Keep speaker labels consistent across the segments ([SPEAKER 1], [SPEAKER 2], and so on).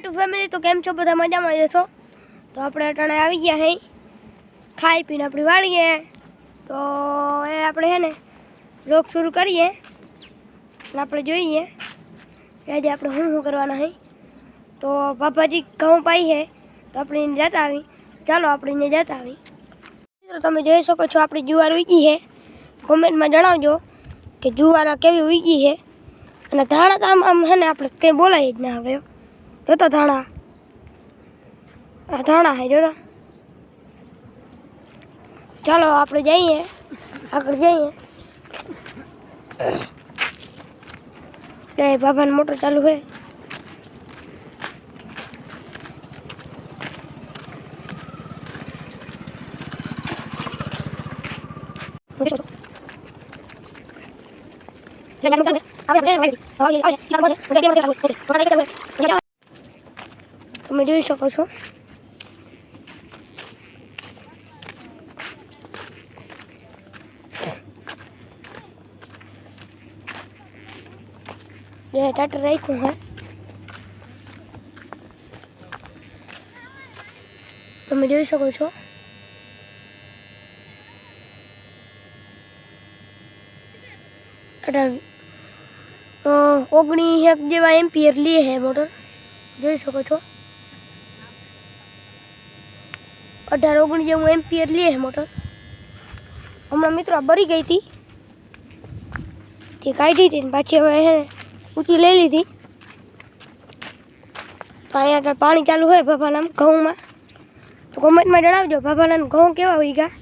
[SPEAKER 1] Two family તો કેમ છો? બધા મજામાં જશો તો આપણે અટાણે આવી ગયા હે. ખાઈ પીને આપણી વાળીએ તો એ આપણે હે ને રોગ શરૂ કરીએ. આપણે જોઈએ કે આજે આપણે શું શું કરવાના હે. તો પાપાજી ઘઉં પાઈ છે તો આપણે એને જતા આવી. ચાલો આપણે એને જતા આવી. મિત્રો, તમે જોઈ શકો છો આપણી જુવાર ઉગી છે કોમેન્ટમાં જણાવજો કે જુવાર કેવી વીગી છે અને ધાણા તો આમ આમ છે ને, આપણે કંઈ બોલાય જ ના ગયો જોતો ધાણા આ ધાણા હે જોતો ચાલો આપણે જઈએ આગળ જઈએ બાબા બાબાને મોટર ચાલુ છે તમે જોઈ શકો છો. જે હેટાટ રાખ્યું હે તમે જોઈ શકો છો. ઓગણી એક જેવા એમ્પિયર લે હે મોટર જોઈ શકો છો. અઢાર ઓગણીસ જેવું એમ્પિયર લે મોટર. હમણાં મિત્રો આ બરી ગઈ હતી. તે કાઢી હતી ને પાછી હવે હે ઊંચી લઈ લીધી. તો અહીંયા આગળ પાણી ચાલુ હોય ભાભાના ઘઉંમાં. તો કોમેન્ટમાં જણાવજો ભાભાના ઘઉં કેવા હોય ગયા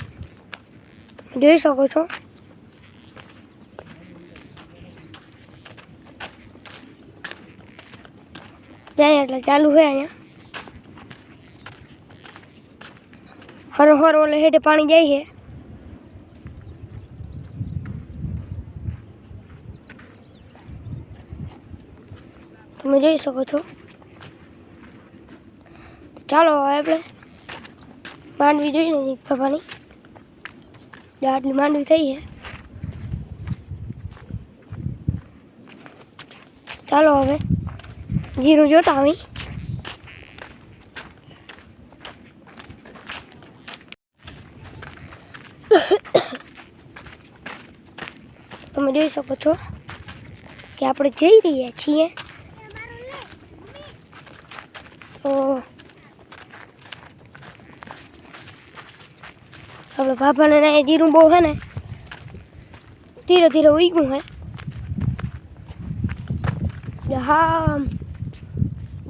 [SPEAKER 1] જોઈ શકો છો. જાય એટલે ચાલુ હોય અહીંયા. હર હર ઓલે હેઠે પાણી જાય છે તમે જોઈ શકો છો. ચાલો હવે આપણે માંડવી જોઈ નથી પપ્પાની આટલી માંડવી થઈ છે ચાલો હવે જીરું જોતા આવી તમે જોઈ શકો છો કે આપણે જઈ રહ્યા છીએ. તો આપણે બાબાને ને જીરું બહુ છે ને, ધીરે ધીરે ઉગ્યું હે ને હા,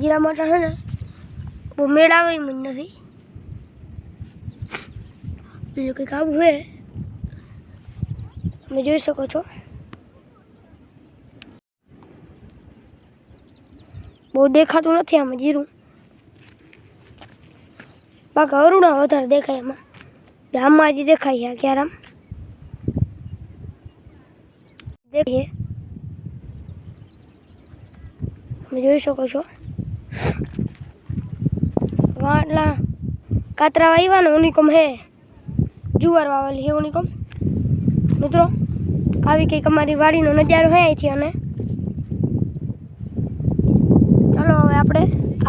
[SPEAKER 1] જીરા મટર છે ને, બહુ મેળ આવે એમ જ નથી. બીજું કંઈક આવું હોય તમે જોઈ શકો છો. બહુ દેખાતું નથી આમાં જીરું. બાકી અરુણા વધારે દેખાય એમાં. ને આમાં હજી દેખાય છે ક્યારે દેખીએ. તમે જોઈ શકો છો. આટલા કાતરા વાવ્યા ઉનિકોમ હે. જુવાર વાવેલી હે ઉનિકોમ. મિત્રો, આવી કંઈક અમારી વાડીનો નજારો હે અહીંથી અને ચાલો હવે આપણે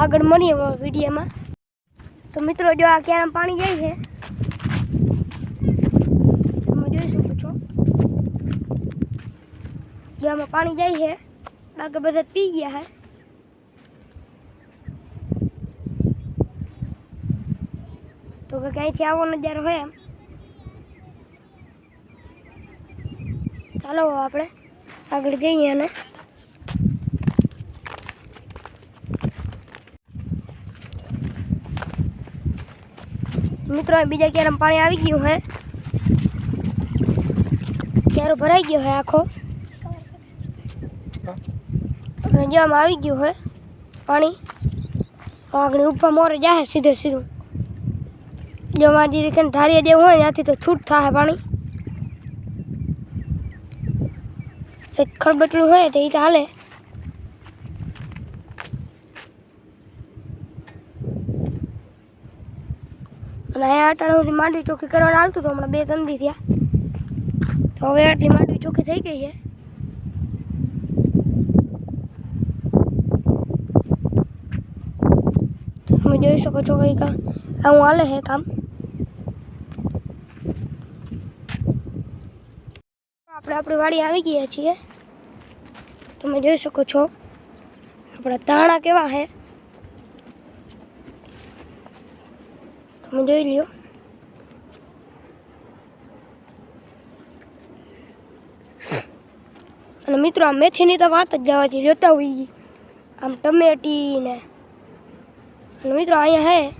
[SPEAKER 1] આગળ મળીએ વિડીયોમાં. તો મિત્રો, જો આ ક્યારે પાણી જાય છે? તમે જોઈ શકો છો જો આમાં પાણી જાય છે, બાકી બધા પી ગયા છે. તો કે ક્યાંયથી આવો નજારો હોય એમ. ચાલો આપણે આગળ જઈએ અને મિત્રો બીજા ક્યારે પાણી આવી ગયું હે? ક્યારો ભરાઈ ગયો હે આખો? જો આવી ગયું હે પાણી? આગળ ઉપર મોરે જાય સીધે સીધું. જો મારી રીતે ધારીએ જેવું હોય ત્યાંથી તો છૂટ થાય પાણી. સેજ ખળબચડું હોય તો એ તો હાલે. અને અહીંયા અટાણે સુધી માંડવી ચોખ્ખી કરવાનું આવતું હતું હમણાં બે ત્રણ થયા. તો હવે આટલી માંડવી ચોખ્ખી થઈ ગઈ છે. તમે જોઈ શકો છો કંઈક આવું હાલે છે કામ. આપણે આપણી વાડી આવી ગયા છીએ. તમે જોઈ શકો છો. આપણા તાણા કેવા છે. તમે જોઈ લ્યો અને મિત્રો, આ મેથીની તો વાત જ જવાથી જોતા હોઈએ. આમ ટમેટી ને અને મિત્રો, અહીંયા હે.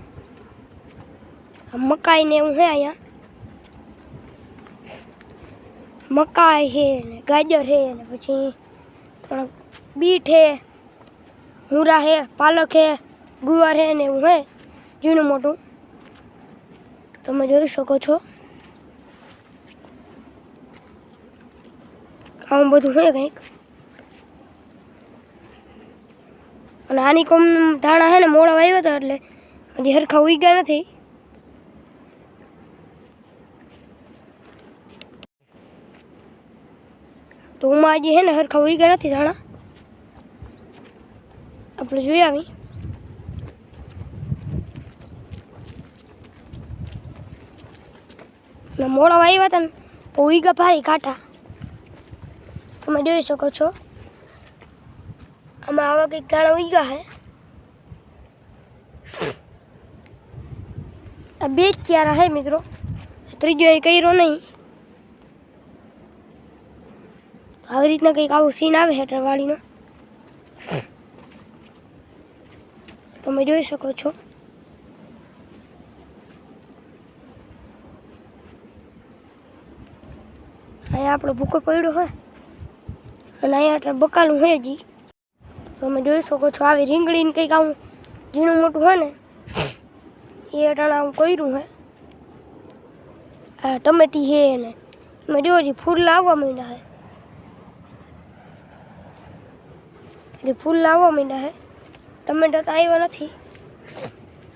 [SPEAKER 1] મકાઈ ને એવું હે અહીંયા. મકાઈ છે ને ગાજર છે ને પછી પણ બીટ છે મૂરા છે પાલક છે ગુવાર છે ને એવું હે. ઝીણું મોટું. તમે જોઈ શકો છો. આવું બધું છે કંઈક. અને આની કોમ ધાણા છે ને મોડા વાવ્યા હતા એટલે હજી હરખા ઉગ્યા નથી. તો ઉમાં હજી છે ને હરખા ઉગ્યા નથી ધાણા. આપણે જોઈ આવી. ને મોડા વાવ્યા હતા ને, તો ઉગ્યા ભારી કાંઠા તમે જોઈ શકો છો. આમાં આવા કંઈક ગાણા ઉઈ ગયા હે. આ બે જ ક્યારે હે મિત્રો. ત્રીજો એ કર્યો નહીં. આવી રીતના કંઈક આવું સીન આવે છે વાડીનો તમે જોઈ શકો છો. અહીંયા આપણો ભૂકો પડ્યો હોય. અને અહીંયા બકાલું હોય જી તમે જોઈ શકો છો આવી રીંગણીને કંઈક આવું ઝીણું મોટું હોય ને, એ અટાણે આવું કર્યું હે આ ટમેટી છે ને મેં જો હજી ફૂલ લાવવા માંડ્યા હે એટલે ફૂલ લાવવા માંડ્યા હે ટમેટા તો આવ્યા નથી.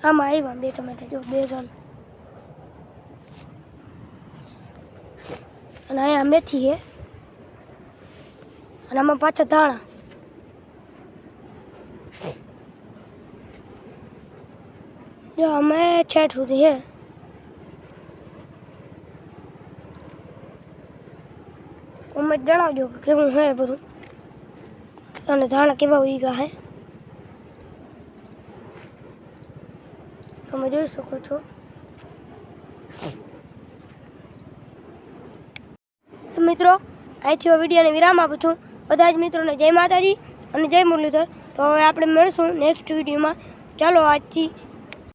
[SPEAKER 1] આમાં આવ્યા બે ટમેટા, જો, બે ત્રણ અને અહીંયા મેથી છે. અને આમાં પાછા ધાણા. જો, અમે છેઠ સુધી છે. તમે જણાવજો કે કેવું છે બધું. અને ધાણા કેવા ઉગા છે. તમે જોઈ શકો છો તો મિત્રો અહીંથી હું વિડીયોને વિરામ આપું છું. બધા જ મિત્રોને જય માતાજી અને જય મુરલીધર. તો હવે આપણે મળશું નેક્સ્ટ વિડીયોમાં. ચાલો આજથી